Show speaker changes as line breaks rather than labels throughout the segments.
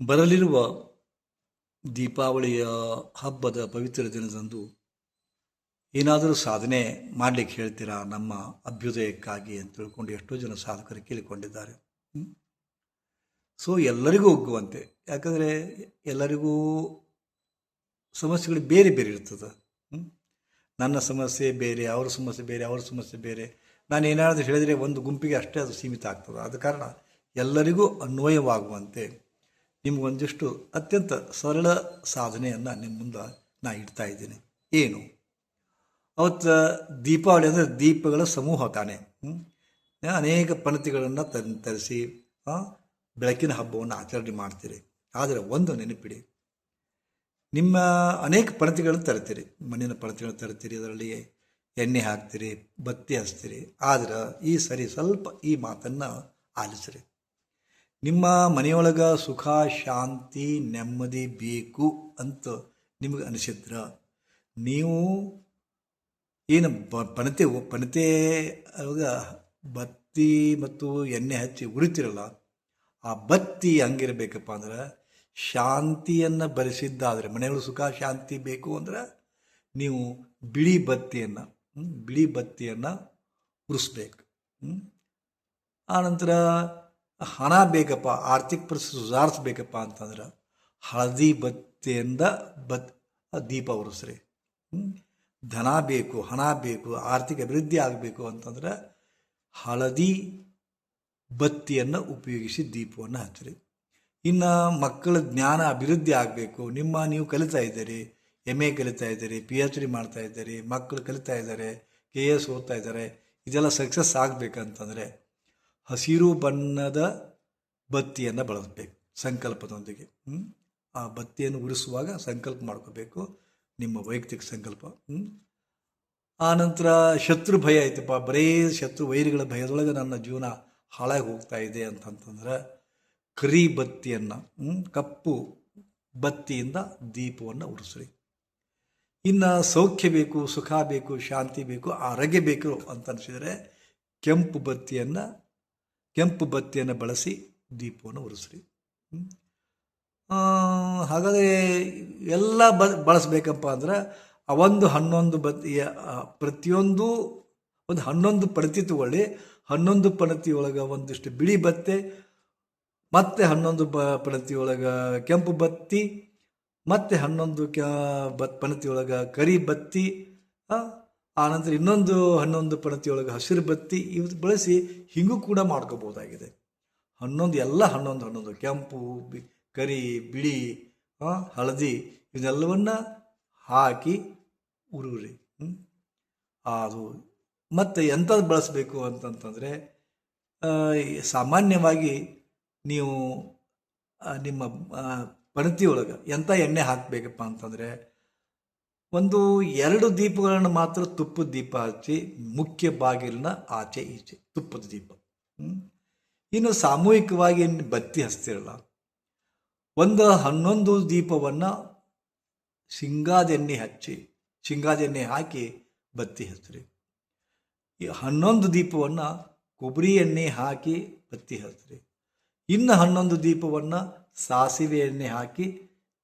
ಬರಲಿರುವ ದೀಪಾವಳಿಯ ಹಬ್ಬದ ಪವಿತ್ರ ದಿನದಂದು ಏನಾದರೂ ಸಾಧನೆ ಮಾಡಲಿಕ್ಕೆ ಹೇಳ್ತೀರಾ ನಮ್ಮ ಅಭ್ಯುದಯಕ್ಕಾಗಿ ಅಂತ ತಿಳ್ಕೊಂಡು ಎಷ್ಟೋ ಜನ ಸಾಧಕರು ಕೇಳಿಕೊಂಡಿದ್ದಾರೆ? ಸೊ ಎಲ್ಲರಿಗೂ ಒಗ್ಗುವಂತೆ. ಯಾಕಂದರೆ ಎಲ್ಲರಿಗೂ ಸಮಸ್ಯೆಗಳು ಬೇರೆ ಬೇರೆ ಇರ್ತದೆ. ನನ್ನ ಸಮಸ್ಯೆ ಬೇರೆ, ಅವ್ರ ಸಮಸ್ಯೆ ಬೇರೆ, ಅವ್ರ ಸಮಸ್ಯೆ ಬೇರೆ. ನಾನು ಏನಾದರೂ ಹೇಳಿದರೆ ಒಂದು ಗುಂಪಿಗೆ ಅಷ್ಟೇ ಅದು ಸೀಮಿತ ಆಗ್ತದೆ. ಆದ ಕಾರಣ ಎಲ್ಲರಿಗೂ ಅನ್ವಯವಾಗುವಂತೆ. ನಿಮಗೊಂದಿಷ್ಟು ಅತ್ಯಂತ ಸರಳ ಸಾಧನೆಯನ್ನು ನಿಮ್ಮ ಮುಂದೆ ನಾ ಇಡ್ತಾ ಇದ್ದೀನಿ. ಏನು? ಅವತ್ತು ದೀಪಾವಳಿ ಅಂದರೆ ದೀಪಗಳ ಸಮೂಹ ತಾನೆ. ಹ್ಞೂ ಅನೇಕ ಪಣತಿಗಳನ್ನು ತನ್ ತರಿಸಿ ಬೆಳಕಿನ ಹಬ್ಬವನ್ನು ಆಚರಣೆ ಮಾಡ್ತೀರಿ. ಆದರೆ ಒಂದು ನೆನಪಿಡಿ, ನಿಮ್ಮ ಅನೇಕ ಪಣತಿಗಳನ್ನು ತರ್ತೀರಿ. ಮಣ್ಣಿನ ಪಣತಿಗಳನ್ನು ತರ್ತೀರಿ, ಅದರಲ್ಲಿ ಎಣ್ಣೆ ಹಾಕ್ತೀರಿ, ಬತ್ತಿ ಹಚ್ತೀರಿ. ಆದ್ರೆ ಈ ಸರಿ ಸ್ವಲ್ಪ ಈ ಮಾತನ್ನು ಆಲಿಸ್ರಿ. ನಿಮ್ಮ ಮನೆಯೊಳಗೆ ಸುಖ, ಶಾಂತಿ, ನೆಮ್ಮದಿ ಬೇಕು ಅಂತ ನಿಮಗೆ ಅನಿಸಿದ್ರ ನೀವು ಏನು ಬ ಬಣತೆ ಪಣತೆ ಒಳಗ ಬತ್ತಿ ಮತ್ತು ಎಣ್ಣೆ ಹಚ್ಚಿ ಉರಿತಿರಲ್ಲ, ಆ ಬತ್ತಿ ಹಂಗಿರಬೇಕಪ್ಪ ಅಂದ್ರೆ ಶಾಂತಿಯನ್ನು ಬರೆಸಿದ್ದಾದರೆ ಮನೆಯೊಳಗೆ ಸುಖ, ಶಾಂತಿ ಬೇಕು ಅಂದ್ರೆ ನೀವು ಬಿಳಿ ಬತ್ತಿಯನ್ನು ಬಿಳಿ ಬತ್ತಿಯನ್ನು ಉರಿಸ್ಬೇಕು. ಆನಂತರ ಹಣ ಬೇಕಪ್ಪ, ಆರ್ಥಿಕ ಪರಿಸ್ಥಿತಿ ಸುಧಾರಿಸ್ಬೇಕಪ್ಪ ಅಂತಂದ್ರೆ ಹಳದಿ ಬತ್ತಿಯಿಂದ ಬತ್ ದೀಪ ಉರಿಸ್ರಿ. ಧನ ಬೇಕು, ಹಣ ಬೇಕು, ಆರ್ಥಿಕ ಅಭಿವೃದ್ಧಿ ಆಗಬೇಕು ಅಂತಂದ್ರೆ ಹಳದಿ ಬತ್ತಿಯನ್ನು ಉಪಯೋಗಿಸಿ ದೀಪವನ್ನು ಹಚ್ಚಿರಿ. ಇನ್ನು ಮಕ್ಕಳ ಜ್ಞಾನ ಅಭಿವೃದ್ಧಿ ಆಗಬೇಕು. ನಿಮ್ಮ ನೀವು ಕಲಿತಾ ಇದ್ದೀರಿ ಎಂ ಎ ಕಲಿತಾ ಇದ್ದೀರಿ ಪಿ ಎಚ್ ಡಿ ಮಾಡ್ತಾ ಇದ್ದೀರಿ, ಮಕ್ಕಳು ಕಲಿತಾ ಇದ್ದಾರೆ, ಕೆ ಎಸ್ ಓದ್ತಾ ಇದ್ದಾರೆ, ಇದೆಲ್ಲ ಸಕ್ಸಸ್ ಆಗಬೇಕಂತಂದರೆ ಹಸಿರು ಬಣ್ಣದ ಬತ್ತಿಯನ್ನು ಬಳಸಬೇಕು, ಸಂಕಲ್ಪದೊಂದಿಗೆ? ಆ ಬತ್ತಿಯನ್ನು ಉರಿಸುವಾಗ ಸಂಕಲ್ಪ ಮಾಡ್ಕೋಬೇಕು, ನಿಮ್ಮ ವೈಯಕ್ತಿಕ ಸಂಕಲ್ಪ? ಆ ನಂತರ ಶತ್ರು ಭಯ ಐತಪ್ಪ, ಬರೀ ಶತ್ರು ವೈರಿಗಳ ಭಯದೊಳಗೆ ನನ್ನ ಜೀವನ ಹಾಳಾಗಿ ಹೋಗ್ತಾ ಇದೆ ಅಂತಂತಂದ್ರೆ, ಕರಿ ಬತ್ತಿಯನ್ನು ಕಪ್ಪು ಬತ್ತಿಯಿಂದ ದೀಪವನ್ನು ಉರಿಸ್ರಿ ಇನ್ನು ಸೌಖ್ಯ ಬೇಕು, ಸುಖ ಬೇಕು, ಶಾಂತಿ ಬೇಕು, ಆರೋಗ್ಯ ಬೇಕು ಅಂತ ಅನಿಸಿದರೆ ಕೆಂಪು ಬತ್ತಿಯನ್ನು ಕೆಂಪು ಬತ್ತಿಯನ್ನು ಬಳಸಿ ದೀಪವನ್ನು ಉರಿಸ್ರಿ ಹಾಗಾದರೆ ಎಲ್ಲ ಬ, ಬಳಸಬೇಕಪ್ಪ ಅಂದ್ರೆ ಒಂದು ಹನ್ನೊಂದು ಬತ್ತಿಯ ಪ್ರತಿಯೊಂದು, ಒಂದು ಹನ್ನೊಂದು ಪಣತಿ ತಗೊಳ್ಳಿ. ಹನ್ನೊಂದು ಪಣತಿ ಒಳಗೆ ಒಂದಿಷ್ಟು ಬಿಳಿ ಬತ್ತೆ, ಮತ್ತೆ ಹನ್ನೊಂದು ಬ ಪಣತಿ ಒಳಗೆ ಕೆಂಪು ಬತ್ತಿ, ಮತ್ತೆ ಹನ್ನೊಂದು ಕ್ಯಾ, ಬತ್ ಪಣತಿ ಒಳಗೆ ಕರಿ ಬತ್ತಿ ಆನಂತರ ಇನ್ನೊಂದು ಹನ್ನೊಂದು ಪಣತಿಯೊಳಗೆ ಹಸಿರು ಬತ್ತಿ ಇವು ಬಳಸಿ ಹಿಂಗೂ ಕೂಡ ಮಾಡ್ಕೋಬೋದಾಗಿದೆ. ಹನ್ನೊಂದು, ಎಲ್ಲ ಹನ್ನೊಂದು ಹನ್ನೊಂದು. ಕೆಂಪು ಕರಿ, ಬಿಳಿ ಹಳದಿ ಇದೆಲ್ಲವನ್ನ ಹಾಕಿ ಉರುರಿ? ಅದು ಮತ್ತು ಎಂಥದ್ದು ಬಳಸಬೇಕು ಅಂತಂತಂದರೆ ಸಾಮಾನ್ಯವಾಗಿ ನೀವು ನಿಮ್ಮ ಪಣತಿಯೊಳಗೆ ಎಂಥ ಎಣ್ಣೆ ಹಾಕಬೇಕಪ್ಪ ಅಂತಂದರೆ ಒಂದು ಎರಡು ದೀಪಗಳನ್ನು ಮಾತ್ರ ತುಪ್ಪದ ದೀಪ ಹಚ್ಚಿ, ಮುಖ್ಯ ಬಾಗಿಲಿನ ಆಚೆ ಈಚೆ, ತುಪ್ಪದ ದೀಪ? ಇನ್ನು ಸಾಮೂಹಿಕವಾಗಿ ಬತ್ತಿ ಹಚ್ತಿರಲ್ಲ. ಒಂದು ಹನ್ನೊಂದು ದೀಪವನ್ನು ಶೇಂಗಾದೆಣ್ಣೆ ಹಚ್ಚಿ ಶೇಂಗಾದೆಣ್ಣೆ ಹಾಕಿ ಬತ್ತಿ ಹಚ್ಚಿರಿ. ಈ ಹನ್ನೊಂದು ದೀಪವನ್ನು ಕೊಬ್ಬರಿ ಎಣ್ಣೆ ಹಾಕಿ ಬತ್ತಿ ಹಚ್ಚಿರಿ. ಇನ್ನು ಹನ್ನೊಂದು ದೀಪವನ್ನು ಸಾಸಿವೆ ಎಣ್ಣೆ ಹಾಕಿ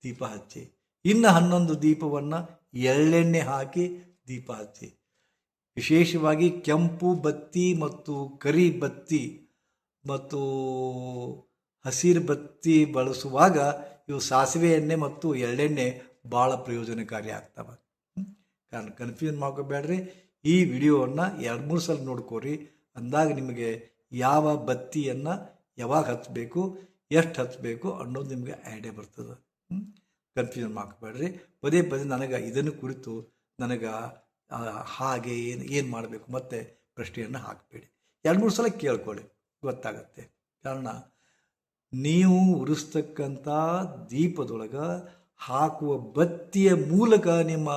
ದೀಪ ಹಚ್ಚಿ. ಇನ್ನು ಹನ್ನೊಂದು ದೀಪವನ್ನು ಎಳ್ಳೆಣ್ಣೆ ಹಾಕಿ ದೀಪ ಹಚ್ಚಿ ವಿಶೇಷವಾಗಿ ಕೆಂಪು ಬತ್ತಿ ಮತ್ತು ಕರಿ ಬತ್ತಿ ಮತ್ತು ಹಸಿರು ಬತ್ತಿ ಬಳಸುವಾಗ ಇವು ಸಾಸಿವೆ ಎಣ್ಣೆ ಮತ್ತು ಎಳ್ಳೆಣ್ಣೆ ಭಾಳ ಪ್ರಯೋಜನಕಾರಿ ಆಗ್ತವೆ? ಕಾರಣ ಕನ್ಫ್ಯೂಸ್ ಮಾಡ್ಕೋಬೇಡ್ರಿ. ಈ ವಿಡಿಯೋವನ್ನು ಎರಡು ಮೂರು ಸಲ ನೋಡ್ಕೋರಿ. ಅಂದಾಗ ನಿಮಗೆ ಯಾವ ಬತ್ತಿಯನ್ನು ಯಾವಾಗ ಹಚ್ಚಬೇಕು ಎಷ್ಟು ಹಚ್ಚಬೇಕು ಅನ್ನೋದು ನಿಮಗೆ ಐಡಿಯಾ ಬರ್ತದೆ. ಕನ್ಫ್ಯೂಷನ್ ಮಾಡ್ಕೋಬೇಡ್ರಿ. ಪದೇ ಪದೇ ನನಗೆ ಇದನ್ನು ಕುರಿತು ನನಗೆ ಹಾಗೆ ಏನು ಏನು ಮಾಡಬೇಕು ಮತ್ತೆ ಪ್ರಶ್ನೆಯನ್ನು ಹಾಕಬೇಡಿ. ಎರಡು ಮೂರು ಸಲ ಕೇಳ್ಕೊಳ್ಳಿ, ಗೊತ್ತಾಗತ್ತೆ. ಕಾರಣ, ನೀವು ಉರಿಸ್ತಕ್ಕಂಥ ದೀಪದೊಳಗೆ ಹಾಕುವ ಬತ್ತಿಯ ಮೂಲಕ ನಿಮ್ಮ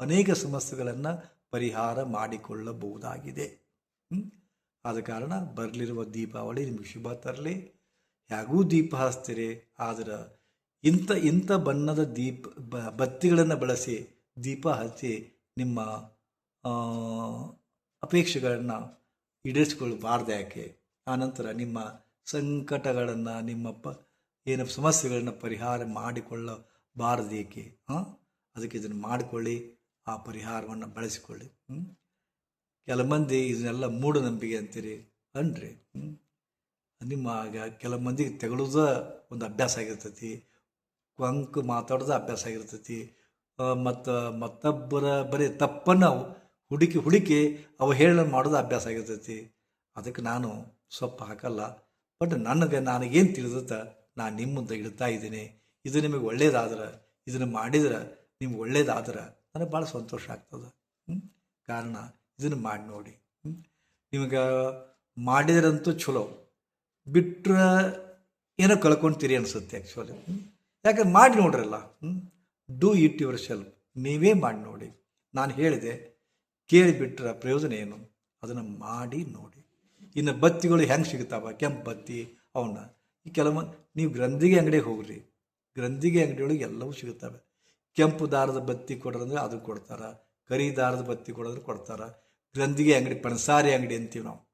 ಅನೇಕ ಸಮಸ್ಯೆಗಳನ್ನು ಪರಿಹಾರ ಮಾಡಿಕೊಳ್ಳಬಹುದಾಗಿದೆ? ಆದ ಕಾರಣ ಬರಲಿರುವ ದೀಪಾವಳಿ ನಿಮಗೆ ಶುಭ ತರಲಿ. ಹೇಗೂ ದೀಪ ಹಚ್ತೀರಿ ಆದ್ರೆ ಇಂಥ ಇಂಥ ಬಣ್ಣದ ದೀಪ ಬತ್ತಿಗಳನ್ನು ಬಳಸಿ ದೀಪ ಹಚ್ಚಿ ನಿಮ್ಮ ಅಪೇಕ್ಷೆಗಳನ್ನು ಈಡೇರಿಸಿಕೊಳ್ಬಾರ್ದು ಯಾಕೆ? ಆನಂತರ ನಿಮ್ಮ ಸಂಕಟಗಳನ್ನು, ನಿಮ್ಮ ಪ, ಏನು ಸಮಸ್ಯೆಗಳನ್ನ ಪರಿಹಾರ ಮಾಡಿಕೊಳ್ಳಬಾರದೇಕೆ ಹಾಂ ಅದಕ್ಕೆ ಇದನ್ನು ಮಾಡಿಕೊಳ್ಳಿ, ಆ ಪರಿಹಾರವನ್ನು ಬಳಸಿಕೊಳ್ಳಿ. ಹ್ಞೂ ಕೆಲ ಮಂದಿ ಇದನ್ನೆಲ್ಲ ಮೂಢನಂಬಿಕೆ ಅಂತೀರಿ ಅನ್ರಿ. ಹ್ಞೂ ನಿಮ್ಮ ಆಗ ಕೆಲವು ಮಂದಿಗೆ ತೆಗೊಳ್ಳೋದ ಒಂದು ಅಭ್ಯಾಸ ಆಗಿರ್ತೈತಿ. ಕೊಂಕ್ ಮಾತಾಡೋದು ಅಭ್ಯಾಸ ಆಗಿರ್ತೈತಿ. ಮತ್ತು ಮತ್ತೊಬ್ಬರ ಬರೀ ತಪ್ಪನ್ನು ಹುಡುಕಿ ಹುಡುಕಿ ಅವು ಹೇಳ ಮಾಡೋದು ಅಭ್ಯಾಸ ಆಗಿರ್ತೈತಿ. ಅದಕ್ಕೆ ನಾನು ಸೊಪ್ಪು ಹಾಕಲ್ಲ. ಬಟ್ ನನಗೆ ನನಗೇನು ತಿಳಿದತ್ತ ನಾನು ನಿಮ್ಮ ಮುಂದೆ ಇಡ್ತಾ ಇದ್ದೀನಿ. ಇದು ನಿಮಗೆ ಒಳ್ಳೇದಾದ್ರೆ, ಇದನ್ನು ಮಾಡಿದ್ರೆ ನಿಮ್ಗೆ ಒಳ್ಳೇದಾದ್ರೆ ನನಗೆ ಭಾಳ ಸಂತೋಷ ಆಗ್ತದೆ. ಕಾರಣ ಇದನ್ನು ಮಾಡಿ ನೋಡಿ? ನಿಮಗೆ ಮಾಡಿದ್ರಂತೂ ಚಲೋ. ಬಿಟ್ಟರೆ ಏನೋ ಕಳ್ಕೊಂತೀರಿ ಅನಿಸುತ್ತೆ ಆ್ಯಕ್ಚುಲಿ ಯಾಕಂದ್ರೆ ಮಾಡಿ ನೋಡ್ರಲ್ಲ ಡೂ ಇಟ್ ಯುವರ್ ಸೆಲ್ಫ್ ನೀವೇ ಮಾಡಿ ನೋಡಿ. ನಾನು ಹೇಳಿದೆ, ಕೇಳಿಬಿಟ್ರೆ ಪ್ರಯೋಜನ ಏನು? ಅದನ್ನು ಮಾಡಿ ನೋಡಿ. ಇನ್ನು ಬತ್ತಿಗಳು ಹೆಂಗೆ ಸಿಗ್ತಾವ ಕೆಂಪು ಬತ್ತಿ, ಅವನ್ನ. ಈ ಕೆಲವೊಂದು, ನೀವು ಗ್ರಂಥಿಗೆ ಅಂಗಡಿಗೆ ಹೋಗ್ರಿ. ಗ್ರಂಥಿಗೆ ಅಂಗಡಿಯೊಳಗೆ ಎಲ್ಲವೂ ಸಿಗುತ್ತವೆ. ಕೆಂಪು ದಾರದ ಬತ್ತಿ ಕೊಡ್ರಂದ್ರೆ ಅದು ಕೊಡ್ತಾರ. ಕರಿ ದಾರದ ಬತ್ತಿ ಕೊಡೋದ್ರೆ ಕೊಡ್ತಾರ. ಗ್ರಂಥಿಗೆ ಅಂಗಡಿ, ಪಣಸಾರಿ ಅಂಗಡಿ ಅಂತೀವಿ ನಾವು.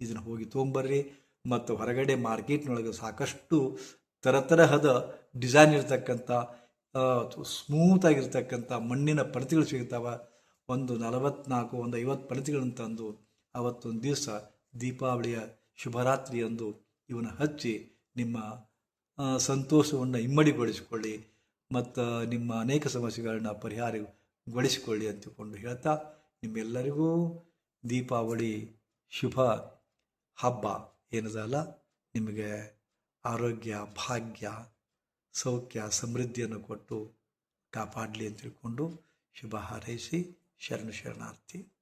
ಇದನ್ನು ಹೋಗಿ ತೊಗೊಂಬರ್ರಿ. ಮತ್ತು ಹೊರಗಡೆ ಮಾರ್ಕೆಟ್ನೊಳಗೆ ಸಾಕಷ್ಟು ತರತರಹದ ಡಿಸೈನ್ ಇರತಕ್ಕಂಥ ಸ್ಮೂತ್ ಆಗಿರ್ತಕ್ಕಂಥ ಮಣ್ಣಿನ ಪರತಿಗಳು ಸಿಗ್ತಾವೆ. ಒಂದು ನಲವತ್ನಾಲ್ಕು, ಒಂದು ಐವತ್ತು ಪರತಿಗಳನ್ನು ತಂದು ಅವತ್ತೊಂದು ದಿವಸ ದೀಪಾವಳಿಯ ಶುಭರಾತ್ರಿಯಂದು ಇವನ್ನ ಹಚ್ಚಿ ನಿಮ್ಮ ಸಂತೋಷವನ್ನು ಇಮ್ಮಡಿಗೊಳಿಸಿಕೊಳ್ಳಿ ಮತ್ತು ನಿಮ್ಮ ಅನೇಕ ಸಮಸ್ಯೆಗಳನ್ನ ಪರಿಹಾರಗೊಳಿಸಿಕೊಳ್ಳಿ ಅಂತಕೊಂಡು ಹೇಳ್ತಾ ನಿಮ್ಮೆಲ್ಲರಿಗೂ ದೀಪಾವಳಿ ಶುಭ ಹಬ್ಬ ಏನದಲ್ಲ ನಿಮಗೆ ಆರೋಗ್ಯ ಭಾಗ್ಯ ಸೌಖ್ಯ ಸಮೃದ್ಧಿಯನ್ನು ಕೊಟ್ಟು ಕಾಪಾಡಲಿ ಅಂತ ತಿಳ್ಕೊಂಡು ಶುಭ ಹಾರೈಸಿ ಶರಣ ಶರಣಾರ್ಥಿ.